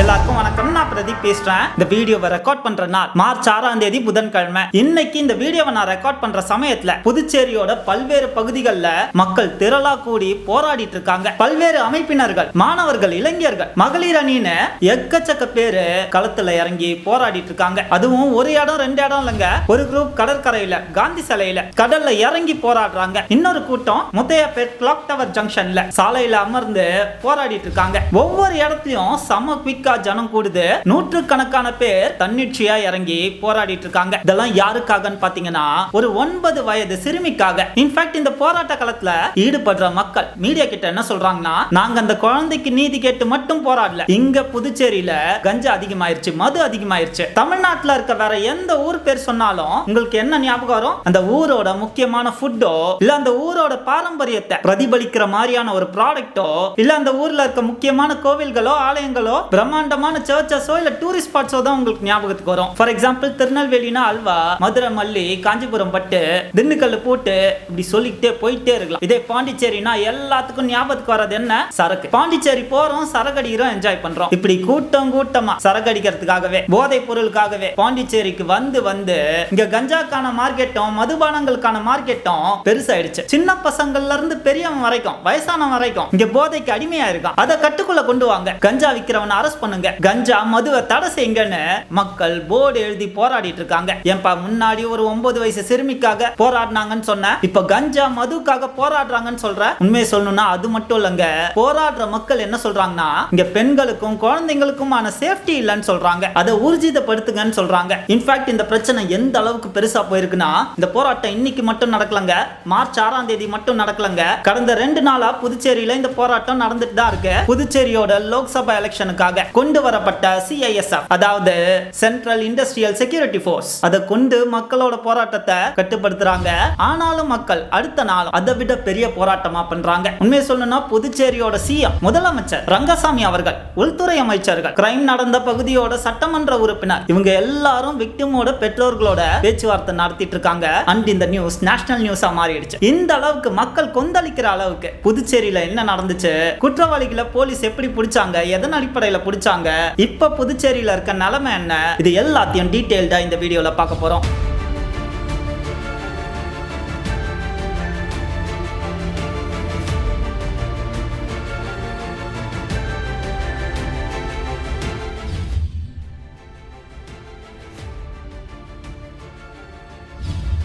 எல்லாருக்கும் வணக்கம். நான் பிரதீப் பேசுறேன். இந்த வீடியோவை ரெக்கார்ட் பண்ற நாள் மார்ச் ஆறாம் தேதி புதன்கிழமை. இன்னைக்கு இந்த வீடியோவை நான் ரெக்கார்ட் பண்ற சமயத்துல புதுச்சேரியோட பல்வேறு பகுதிகளில் மக்கள் திரளா கூடி போராடிட்டு இருக்காங்க. பல்வேறு அமைப்பினர்கள் மாணவர்கள் இளைஞர்கள் மகளிர் அணின்னு எக்கச்சக்க பேரு களத்துல இறங்கி போராடிட்டு இருக்காங்க. அதுவும் ஒரு இடம் ரெண்டு இடம் இல்லைங்க. ஒரு குரூப் கடற்கரையில காந்தி சிலையில கடல்ல இறங்கி போராடுறாங்க. இன்னொரு கூட்டம் முத்தையாப்பேட் கிளாக் டவர் ஜங்ஷன்ல சாலையில அமர்ந்து போராடிட்டு இருக்காங்க. ஒவ்வொரு இடத்துலயும் செம குவிக்க ஜனம் கூடுது. நூற்றுக்கணக்கான பேர் தன்னிச்சையா இறங்கி போராடிட்டு இருக்காங்க. இதெல்லாம் யாருக்காகன்னு பாத்தீங்கன்னா ஒரு ஒன்பது வயது சிறுமிக்காக. இன்ஃபேக்ட் இந்த போராட்ட காலத்துல ஈடுபடுற மக்கள் மீடியா கிட்ட என்ன சொல்றாங்கன்னா நாங்க அந்த குழந்தைக்கு நீதி கேட்டு மட்டும் போராடல. இங்க புதுச்சேரியில கஞ்சா அதிகமாயிருச்சு மது அதிகமாயிருச்சு. தமிழ்நாட்டுல இருக்க வேற எந்த ஊர் பேர் சொன்னாலும் உங்களுக்கு என்ன ஞாபகம் வரும்? அந்த ஊரோட முக்கியமான ஃபுட்டோ இல்ல அந்த ஊரோட பாரம்பரியத்தை பிரதிபலிக்கிற மாதிரியான ஒரு ப்ராடக்டோ இல்ல அந்த ஊர்ல இருக்க முக்கியமான கோவில்களோ ஆலயங்களோ பிரம்மாண்டமான சர்ச்சஸோ இல்ல டூரிஸ்ட் ஸ்பாட்ஸோ தான் உங்களுக்கு ஞாபகத்துக்கு வரும். ஃபார் எக்ஸாம்பிள் திருநெல்வேலினா அல்வா மதுரை மல்லி காஞ்சிபுரம் பட்டு திண்டுக்கல்ல போட்டு இப்படி சொல்லிக்கிட்டே போயிட்டே இருக்கலாம். இதே பாண்டிச்சேரினா எல்லாத்துக்கும் ஞாபகத்துக்கு வர்றது என்ன? சரக்கு. பாண்டிச்சேரி போறோம் சரக்கு அடிக்கிறோம் என்ஜாய் பண்றோம். இப்படி கூட்டம் கூட்டமா சரக்கு அடிக்கிறதுக்காகவே போதை பொருளுக்காகவே பாண்டிச்சேரிக்கு வந்து வந்து இங்க கஞ்சாக்கான மார்க்கெட்டும் மதுபானங்களுக்கான மார்க்கெட்டும் பெருசாயிடுச்சு. சின்ன பசங்கள்ல இருந்து பெரியவன் வரைக்கும் வயசான வரைக்கும் இங்க போதைக்கு அடிமையா இருக்கான் அதை கட்டுக்குள்ள கொண்டு வாங்க. கஞ்சா விற்கிறவன் அரெஸ்ட் பண்ணுங்க. கஞ்சா மதுவை தடை செய்யுங்கன்னு மக்கள் போர்டு எழுதி போராடிட்டு இருக்காங்க. ஏன்பா முன்னாடி ஒரு ஒன்பது வயசு சிறுமிக்காக போராடினாங்கன்னு சொன்ன இப்ப கஞ்சா மதுக்காக போராடுறாங்கன்னு சொல்ற? உண்மையை சொல்லணும்னா அது மட்டும் இல்லைங்க. போராடுற மக்கள் என்ன சொல்றாங்கன்னா இங்க பெண்களுக்கும் குழந்தைங்களுக்குமான சேஃப்டி இல்லைன்னு சொல்றாங்க. அதை ஊர்ஜிதப்படுத்துங்கன்னு சொல்றாங்க. இன்ஃபேக்ட் இந்த பிரச்சனை எந்த அளவுக்கு பெருசா போயிருக்குன்னா இந்த போராட்டம் இன்னைக்கு மட்டும் நடக்கலங்க. மார்ச் ஆறாம் தேதி மட்டும் நடக்கலங்க. கடந்த ரெண்டு நாளா புதுச்சேரியில இந்த போராட்டம் நடந்துட்டு தான் இருக்கு. புதுச்சேரியோட லோக்சபா எலெக்ஷனுக்காக கொண்டு வரப்பட்ட சிஐஎஸ்எஃப் அதாவது சென்ட்ரல் இண்டஸ்ட்ரியல் செக்யூரிட்டி ஃபோர்ஸ் அதை கொண்டு மக்களோட போராட்டத்தை கட்டுப்படுத்துறாங்க. ஆனாலும் மக்கள் அடுத்த நாள் அதை விட பெரிய போராட்டமா பண்றாங்க. உண்மையை சொல்லணும்னா புதுச்சேரியோட சிஎம் முதலமைச்சர் ரங்கசாமி அவர்கள் உள்துறை அமைச்சர்கள் கிரைம் நடந்த பகுதியோட சட்டமன்ற உறுப்பினர். இவங்க எல்லாரும் விக்டிமோட பெற்றோர்களோட பேச்சுவார்த்தை நடத்திட்டு இருக்காங்க. அண்ட் இந்த நியூஸ் நேஷனல் நியூஸா மாறிடுச்சு. இந்த அளவுக்கு மக்கள் கொந்தளிக்கிற அளவுக்கு புதுச்சேரியில என்ன நடந்துச்சு? குற்றவாளிகளை போலீஸ் எப்படி பிடிச்சாங்க? எதன் அடிப்படையில பிடிச்சாங்க? இப்ப புதுச்சேரியில இருக்க நிலைமை என்ன? இது எல்லாத்தையும் டீடைல்டா இந்த வீடியோல பார்க்க போறோம்.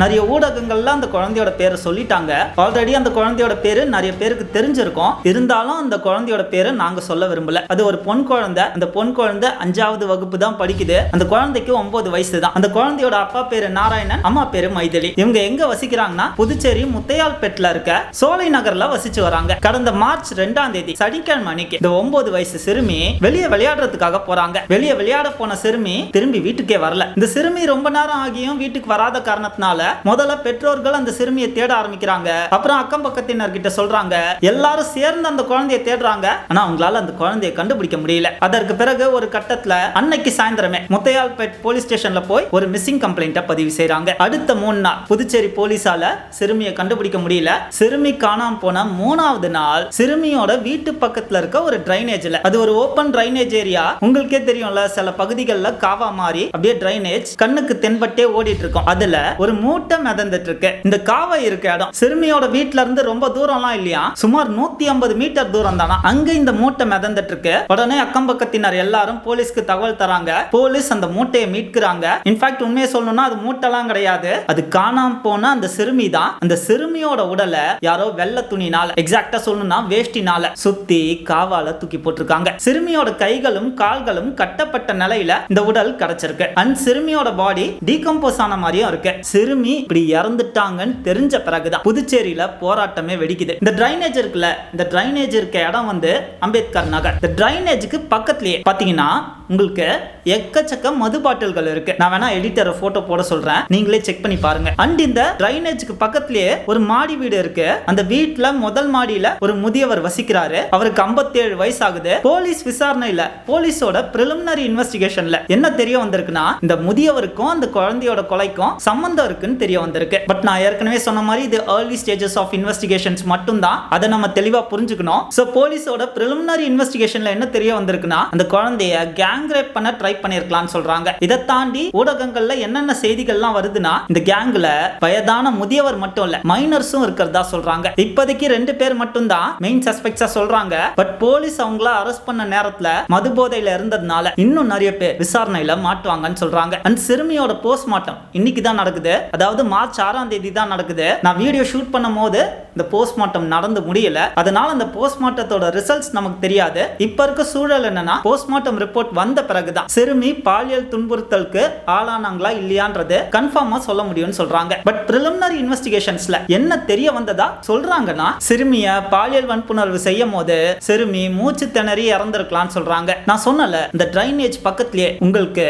நிறைய ஊடகங்கள்ல அந்த குழந்தையோட பேரை சொல்லிட்டாங்க. ஆல்ரெடி அந்த குழந்தையோட பேரு நிறைய பேருக்கு தெரிஞ்சிருக்கும். இருந்தாலும் அந்த குழந்தையோட பேரை நாங்க சொல்ல விரும்பல. அது ஒரு பொன் குழந்தை. அந்த பொன் குழந்தை அஞ்சாவது வகுப்பு தான் படிக்குது. அந்த குழந்தைக்கு ஒன்பது வயசு தான். அந்த குழந்தையோட அப்பா பேரு நாராயணன் அம்மா பேரு மைதிலி. இவங்க எங்க வசிக்கிறாங்கன்னா புதுச்சேரி முத்தையால்பேட்டில் இருக்க சோலை நகர்ல வசிச்சு வராங்க. கடந்த மார்ச் ரெண்டாம் தேதி சனிக்கிழமை அன்னைக்கு இந்த ஒன்பது வயசு சிறுமி வெளியே விளையாடுறதுக்காக போறாங்க. வெளியே விளையாட போன சிறுமி திரும்பி வீட்டுக்கே வரல. இந்த சிறுமி ரொம்ப நேரம் ஆகியும் வீட்டுக்கு வராத காரணத்தினால முதல்ல பெற்றோர்கள் அந்த சிறுமியை தேட ஆரம்பிக்கிறாங்க. அப்புறம் அக்கம் பக்கத்தினர் கிட்ட சொல்றாங்க எல்லாரும் சேர்ந்து அந்த குழந்தையை தேடுறாங்க. ஆனா அவங்களால அந்த குழந்தையை கண்டுபிடிக்க முடியல. அதற்கு பிறகு ஒரு கட்டத்துல அன்னைக்கு சாயந்தரமே முத்தையால்பேட் போலீஸ் ஸ்டேஷன்ல போய் ஒரு மிஸ்ஸிங் கம்ப்ளைண்ட்டை பதிவு செய்யறாங்க அடுத்த மூணு நாள் புதுச்சேரி போலீஸால சிறுமியை கண்டுபிடிக்க முடியல. சிறுமி காணாம போன மூணாவது நாள் சிறுமியோட வீட்டு பக்கத்துல இருக்க ஒரு டிரைனேஜ்ல அது ஒரு ஓப்பன் டிரைனேஜ் ஏரியா உங்களுக்கே தெரியும்ல சில பகுதிகளில் காவா மாறி அப்படியே டிரைனேஜ் கண்ணுக்கு தென்பட்டே ஓடிட்டு இருக்கும். அதுல ஒரு மூட்டை மிதந்துட்டு இருக்கு இந்த காவை இருக்க இடம் சிறுமியோட வீட்ல இருந்து ரொம்ப தூரம்லாம் இல்லையா? சுமார் நூத்தி ஐம்பது மீட்டர் தூரம் தானா? அங்க இந்த மூட்டை மிதந்துட்டு இருக்கு உடனே அக்கம் பக்கத்தினர் எல்லாரும் போலீஸ்க்கு தகவல் தராங்க. போலீஸ் அந்த மூட்டையை மீட்கிறாங்க. இன்ஃபேக்ட் உண்மையை சொல்லணும்னா அது மூட்டைலாம் கிடையாது. அது காணாம போன அந்த சிறுமி தான். அந்த சிறுமியோட உடலை யாரோ வெள்ளை துணினால எக்ஸாக்டா சொல்லணும்னா வேஷ்டினால சுத்தி காவால தூக்கி போட்டிருக்காங்க. சிறுமியோட கைகளும் கால்களும் கட்டப்பட்ட நிலையில இந்த உடல் கிடைச்சிருக்கு அண்ட் சிறுமியோட பாடி டீகம்போஸ் ஆன மாதிரியும் இருக்கு. சிறுமி இப்படி இறந்துட்டாங்கன்னு தெரிஞ்ச பிறகுதான் புதுச்சேரியில போராட்டமே வெடிக்குது. இந்த டிரைனேஜ் இருக்குல்ல இந்த டிரைனேஜ் இருக்க இடம் வந்து அம்பேத்கர் நகர். இந்த டிரைனேஜுக்கு பக்கத்துலயே. பாத்தீங்கன்னா உங்களுக்கு எக்கச்சக்க மது பாட்டில்கள் இருக்கு. நான் வேணா எடிட்டரை போட்டோ போட சொல்றேன். நீங்களே செக் பண்ணி பாருங்க. அண்ட் இந்த டிரைனேஜ்க்கு பக்கத்திலேயே ஒரு மாடி வீடு இருக்கு. அந்த வீட்டுல முதல் மாடியில ஒரு முதியவர் வசிக்கிறாரு. அவருக்கு 57 வயசு ஆகுது போலீஸ் விசாரணையில போலீஸோட பிரிலிமினரி இன்வெஸ்டிகேஷன்ல என்ன தெரிய வந்திருக்குன்னா இந்த முதியவருக்கும் அந்த குழந்தையோட கொலைக்கும் சம்பந்தம் இருக்குன்னு தெரிய வந்திருக்கு. பட் நான் ஏற்கனவே சொன்ன மாதிரி இது ஏர்லி ஸ்டேஜஸ் ஆஃப் இன்வெஸ்டிகேஷன்ஸ் மட்டும்தான். அதை நம்ம தெளிவா புரிஞ்சுக்கணும். ஸோ போலீஸோட பிரிலிமினரி இன்வெஸ்டிகேஷன்ல என்ன தெரிய வந்திருக்குன்னா அந்த குழந்தைய கேங் ரேப் பண்ண ட்ரை பண்ணிருக்கலாம்னு சொல்றாங்க. இதை தாண்டி ஊடகங்கள்ல என்னென்ன செய்திகள்லாம் வருதுன்னா இந்த கேங்ல வயதான முதியவர் மட்டும் இல்ல மைனர்ஸும் இருக்கிறதா சொல்றாங்க. இப்போதைக்கு ரெண்டு பேர் மட்டும் தான் மெயின் சஸ்பெக்ட்ஸா சொல்றாங்க. பட் போலீஸ் அவங்கள அரெஸ்ட் பண்ண நேரத்துல மது போதையில இருந்ததுனால இன்னும் நிறைய பேர் விசாரணையில மாட்டுவாங்கன்னு சொல்றாங்க. அண்ட் சிறுமியோட போஸ்ட்மார்ட்டம் இன்னைக்கு தான் நடக்குது. அதாவது மார்ச் ஆறாம் தேதி தான் நடக்குது. நான் வீடியோ ஷூட் பண்ணும் போது இந்த போஸ்ட்மார்ட்டம் நடந்து முடியல. அதனால அந்த போஸ்ட்மார்ட்டத்தோட ரிசல்ட்ஸ் நமக்கு தெரியாது. இப்ப இருக்க சூழல் என்னன்னா போஸ்ட்மார்ட்டம் ரிப்போர்ட் வந்த பிறகுதான். சிறுமி பாலியல் துன்புறுத்தலுக்கு ஆளானாங்களா இல்லையான்றது கன்ஃபார்மா சொல்ல முடியும்னு சொல்றாங்க. பட் பிரிலிமினரி இன்வெஸ்டிகேஷன்ஸ்ல என்ன தெரிய வந்ததா சொல்றாங்கன்னா சிறுமிய பாலியல் வன்புணர்வு செய்யும் போது சிறுமி மூச்சு திணறி இறந்திருக்கலாம்னு சொல்றாங்க. நான் சொன்னல இந்த டிரைனேஜ் பக்கத்திலேயே உங்களுக்கு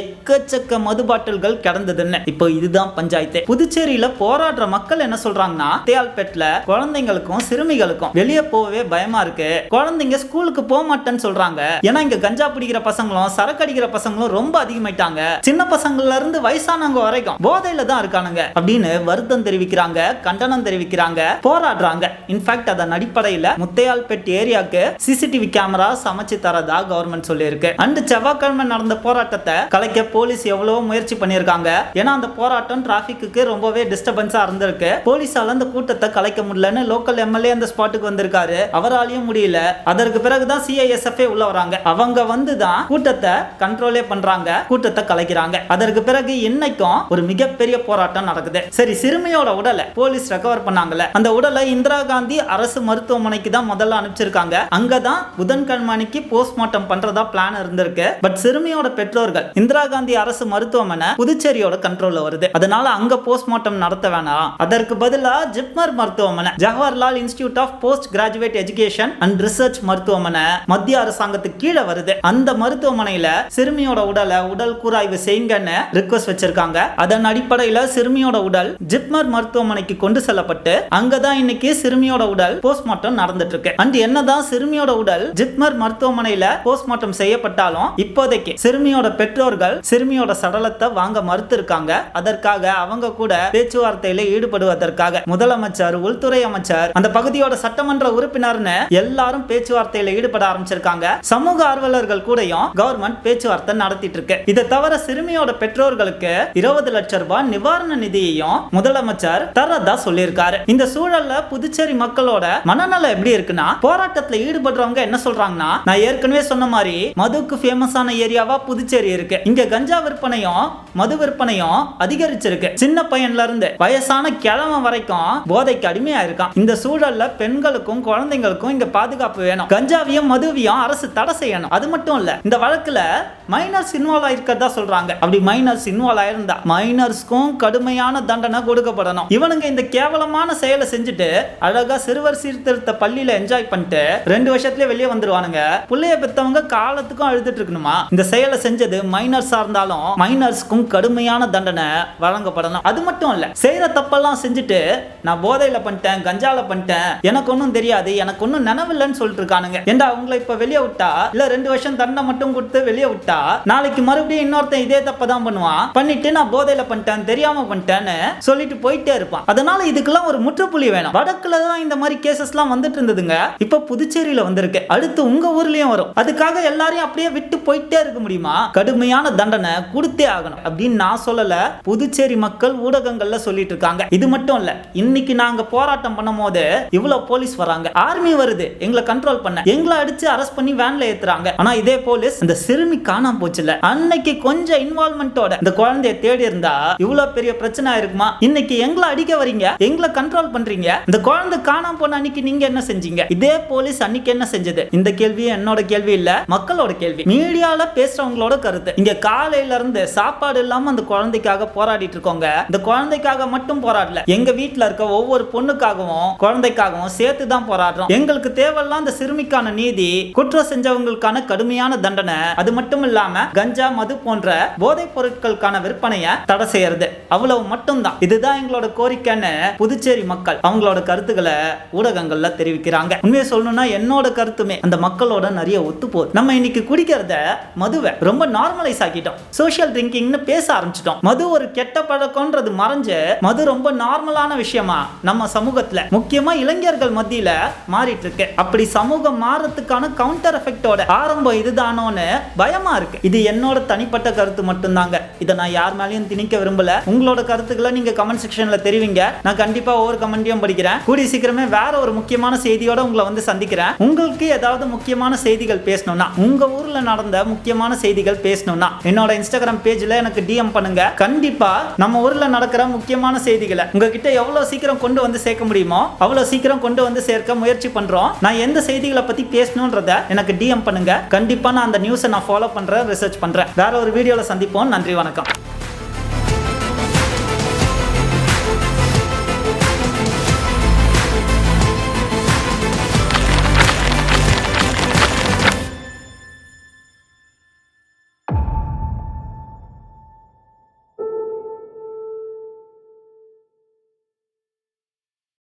எக்கச்சக்க மது பாட்டில்கள் கிடந்ததுன்னு. இப்போ இதுதான் பஞ்சாயத்து. புதுச்சேரியில போராடுற மக்கள் என்ன சொல்றாங்கன்னா தேயால்பேட்ல குழந்தைங்களுக்கும் சிறுமிகளுக்கும் வெளியே போகவே பயமா இருக்கு. குழந்தைங்க ஸ்கூலுக்கு போக மாட்டேன்னு சொல்றாங்க. ஏன்னா இங்க கஞ்சா பிடிக்கிற பசங்களும் சரக்கு அடிக்கிற பசங்களும் ரொம்ப அதிகமாயிட்டாங்க. சின்ன பசங்கள்ல இருந்து வயசானவங்க வரைக்கும் போதையில தான் இருக்கானுங்க அப்படின்னு வருத்தம் தெரிவிக்கிறாங்க கண்டனம் தெரிவிக்கிறாங்க போராடுறாங்க. இன்ஃபேக்ட் அதன் அடிப்படையில முத்தையால்பேட் ஏரியாவுக்கு சிசிடிவி கேமரா சமைச்சு தரதா கவர்மெண்ட் சொல்லியிருக்கு. அண்டு செவ்வாய்க்கிழமை நடந்த போராட்டத்தை கலைக்க போலீஸ் எவ்வளவோ முயற்சி பண்ணியிருக்காங்க. ஏன்னா அந்த போராட்டம் டிராபிக்கு ரொம்பவே டிஸ்டர்பன்ஸா இருந்திருக்கு. போலீஸால அந்த கூட்டத்தை கலைக்க முடியலன்னு லோக்கல் எம்எல்ஏ அந்த ஸ்பாட்டுக்கு வந்திருக்காரு. அவராலையும் முடியல. அதற்கு பிறகுதான் சிஐஎஸ்எஃப் உள்ள வராங்க. அவங்க வந்து தான் கூட்டத்தை கண்ட்ரோலே பண்றாங்க கூட்டத்தை கலைக்கிறாங்க. அதற்கு பிறகு இன்னைக்கும் ஒரு மிகப்பெரிய போராட்டம் நடக்குது. சரி சிறுமியோட உடலை போலீஸ் ரெக்கவர் பண்ணாங்கல்ல. அந்த உடலை இந்திரா காந்தி அரசு மருத்துவமனைக்கு தான் முதல்ல அனுப்பிச்சிருக்காங்க. அங்கதான் புதன்கிழமை அன்னைக்கு போஸ்ட்மார்ட்டம் பண்றதா பிளான் இருந்திருக்கு. பட் சிறுமியோட பெற்றோர்கள் இந்திரா காந்தி அரசு மருத்துவமனை புதுச்சேரியோட கண்ட்ரோல்ல வருது. அதனால அங்க போஸ்ட்மார்ட்டம் நடத்த வேணாம். அதற்கு பதிலா ஜிப்மர் மருத்துவமனை Jawaharlal institute of post graduate education and research மருத்துவமனை மத்திய அரசாங்கத்துக்கு கீழே வருது. அந்த மருத்துவ மருத்துவமனையில சிறுமியோட உடலை உடல் கூராய்வு செய்யுங்கன்னு ரிக்வஸ்ட் வச்சிருக்காங்க. அதன் அடிப்படையில சிறுமியோட உடல் ஜிப்மர் மருத்துவமனைக்கு கொண்டு செல்லப்பட்டு அங்கதான் இன்னைக்கு சிறுமியோட உடல் போஸ்ட்மார்ட்டம் நடந்துட்டு இருக்கு அண்ட் என்னதான் சிறுமியோட உடல் ஜிப்மர் மருத்துவமனையில போஸ்ட்மார்ட்டம் செய்யப்பட்டாலும் இப்போதைக்கு சிறுமியோட பெற்றோர்கள் சிறுமியோட சடலத்தை வாங்க மறுத்து இருக்காங்க அதற்காக அவங்க கூட பேச்சுவார்த்தையில ஈடுபடுவதற்காக முதலமைச்சர் உள்துறை அமைச்சர் அந்த பகுதியோட சட்டமன்ற உறுப்பினர்னு எல்லாரும் பேச்சுவார்த்தையில ஈடுபட ஆரம்பிச்சிருக்காங்க. சமூக ஆர்வலர்கள் கூடயும் கவர்மெண்ட் பேச்சுவார்த்தை நடத்திட்டு இருக்கு இதை தவிர சிறுமியோட பெற்றோர்களுக்கு இருபது லட்சம் ரூபாய் நிவாரண நிதியையும் முதலமைச்சர் தரதா சொல்லியிருக்காரு. இந்த சூழல்ல புதுச்சேரி மக்களோட மனநலம் எப்படி இருக்குன்னா போராட்டத்துல ஈடுபடுறவங்க என்ன சொல்றாங்கன்னா நான் ஏற்கனவே சொன்ன மாதிரி மதுக்கு ஃபேமஸான ஏரியாவா புதுச்சேரி இருக்கு. இங்க கஞ்சா விற்பனையும் மது விற்பனையும் அதிகரிச்சிருக்கு. சின்ன பையன்ல இருந்து வயசான கிழமை வரைக்கும் போதைக்கு அடிமையா இருக்கான் இந்த சூழல்ல பெண்களுக்கும் குழந்தைங்களுக்கும் இங்க பாதுகாப்பு வேணும். கஞ்சாவையும் மதுவையும் அரசு தடை செய்யணும். அது மட்டும் இல்ல இந்த வழக்கில் மைனர்ஸ் இன்வால்வ் ஆயிருக்கிறதா சொல்கிறாங்க அப்படி மைனர்ஸ் இன்வால்வ் ஆயிருந்தா மைனர்ஸ்க்கும் கடுமையான தண்டனை கொடுக்கப்படணும். இவனுங்க இந்த கேவலமான செயலை செஞ்சுட்டு அழகாக சிறுவர் சீர்திருத்த பள்ளியில் என்ஜாய் பண்ணிட்டு ரெண்டு வருஷத்துலேயே வெளியே வந்துருவானுங்க. பிள்ளைய பெற்றவங்க காலத்துக்கும் அழுதுட்டு இருக்கணுமா? இந்த செயலை செஞ்சது மைனர்ஸாக இருந்தாலும் மைனர்ஸ்க்கும் கடுமையான தண்டனை வழங்கப்படணும். அது மட்டும் இல்லை செய்கிற தப்பெல்லாம் செஞ்சுட்டு நான் போதையில் பண்ணிட்டேன் கஞ்சால பண்ணிட்டேன் எனக்கு ஒன்றும் தெரியாது எனக்கு ஒன்றும் நினைவில்லைன்னு சொல்லிட்டு இருக்கானுங்க. ஏண்டா அவங்கள இப்போ வெளியே விட்டா? இல்லை ரெண்டு வருஷம் தண்டனை மட்டும் கொடுத்து வெளியே விட்டா நாளைக்கு மறுபடியும் இன்னொருத்தன் இதே தப்பை தான் பண்ணுவான். பண்ணிட்டு நான் போதையில பண்ணிட்டேன் தெரியாம பண்ணிட்டேன்னு சொல்லிட்டு போயிட்டே இருப்பான். அதனால இதுக்கெல்லாம் ஒரு முற்றுப்புள்ளி வேணும். வடக்குல தான் இந்த மாதிரி கேசஸ்லாம் வந்துட்டு இருந்ததுங்க. இப்ப புதுச்சேரியில வந்திருக்கு. அடுத்து உங்க ஊர்லயும் வரும். அதுக்காக எல்லாரையும் அப்படியே விட்டு போயிட்டே இருக்க முடியுமா? கடுமையான தண்டனை கொடுத்தே ஆகணும். அப்படின்னு நான் சொல்லல. புதுச்சேரி மக்கள் ஊடகங்கள்ல சொல்லிட்டு இருக்காங்க. இது மட்டும் இல்ல. இன்னைக்கு நாங்க போராட்டம் பண்ணும் போது இவ்வளவு போலீஸ் வராங்க. ஆர்மி வருது. எங்களை கண்ட்ரோல் பண்ண. எங்களை அடிச்சு அரெஸ்ட் பண்ணி வேன்ல ஏத்துறாங்க. ஆனா இதே போலீஸ் அந்த சிறுமி காணாம போச்சுல அன்னைக்கு கொஞ்சம் இன்வால்மெண்டோட இந்த குழந்தைய தேடி இருந்தா இவ்வளவு பெரிய பிரச்சனை இருக்குமா இன்னைக்கு எங்களை அடிக்க வரீங்க எங்களை கண்ட்ரோல் பண்றீங்க? இந்த குழந்தை காணாம போன அன்னைக்கு நீங்க என்ன செஞ்சீங்க? இதே போலீஸ் அன்னைக்கு என்ன செஞ்சது? இந்த கேள்வி என்னோட கேள்வி இல்ல மக்களோட கேள்வி. மீடியால பேசுறவங்களோட கருத்து. இங்க காலையில இருந்து சாப்பாடு இல்லாம அந்த குழந்தைக்காக போராடிட்டு இருக்கோங்க. இந்த குழந்தைக்காக மட்டும் போராடல. எங்க வீட்டுல இருக்க ஒவ்வொரு பொண்ணுக்காகவும் குழந்தைக்காகவும் சேர்த்து தான் போராடுறோம். எங்களுக்கு தேவையில்லாம் அந்த சிறுமிக்கான நீதி குற்றம் செஞ்சவங்களுக்கான கடுமையான தண்டனை. தண்டனை அது மட்டும் இல்லாம கஞ்சா மது போன்ற போதைப் பொருட்களுக்கான விற்பனையை தடை செய்யறது. அவ்வளவு மட்டும்தான். இதுதான் எங்களோட கோரிக்கைன்னு புதுச்சேரி மக்கள் அவங்களோட கருத்துக்களை ஊடகங்கள்ல தெரிவிக்கிறாங்க. உண்மையை சொல்லணும்னா என்னோட கருத்துமே அந்த மக்களோட நிறைய ஒத்து போகுது. நம்ம இன்னைக்கு குடிக்கிறத மதுவை ரொம்ப நார்மலைஸ் ஆக்கிட்டோம். சோஷியல் ட்ரிங்கிங்னு பேச ஆரம்பிச்சிட்டோம். மது ஒரு கெட்ட பழக்கம்ன்றது மறைஞ்சு மது ரொம்ப நார்மலான விஷயமா நம்ம சமூகத்துல முக்கியமா இளைஞர்கள் மத்தியில மாறிட்டு இருக்கு. அப்படி சமூகம் மாறுறதுக்கான கவுண்டர் எஃபெக்டோட ஆரம்பம் இதுதானோன்னு பயமா இருக்கு. இது என்னோட தனிப்பட்ட கருத்து மட்டும்தாங்க. இதை நான் யார் மேலேயும் திணிக்க விரும்பல. உங்களோட கருத்துக்களை நீங்க கமெண்ட் செக்ஷன்ல தெரிவிங்க. நான் கண்டிப்பா ஒவ்வொரு கமெண்ட்டையும் படிக்கிறேன். கூடி சீக்கிரமே வேற ஒரு முக்கியமான செய்தியோட உங்களை வந்து சந்திக்கிறேன். உங்களுக்கு ஏதாவது முக்கியமான செய்திகள் பேசணும்னா உங்க ஊர்ல நடந்த முக்கியமான செய்திகள் பேசணும்னா என்னோட இன்ஸ்டாகிராம் பேஜ்ல எனக்கு டிஎம் பண்ணுங்க. கண்டிப்பா நம்ம ஊர்ல நடக்கிற முக்கியமான செய்திகளை உங்ககிட்ட எவ்வளவு சீக்கிரம் கொண்டு வந்து சேர்க்க முடியுமோ அவ்வளவு சீக்கிரம் கொண்டு வந்து சேர்க்க முயற்சி பண்றோம். நான் எந்த செய்திகளை பத்தி பேசணும்ன்றத எனக்கு டிஎம் பண்ணுங்க. கண்டிப்பா நான் அந்த நியூஸை நான் ஃபாலோ பண்றேன் ரிசர்ச் பண்றேன். வேற ஒரு வீடியோவில் சந்திப்போம். நன்றி வணக்கம்.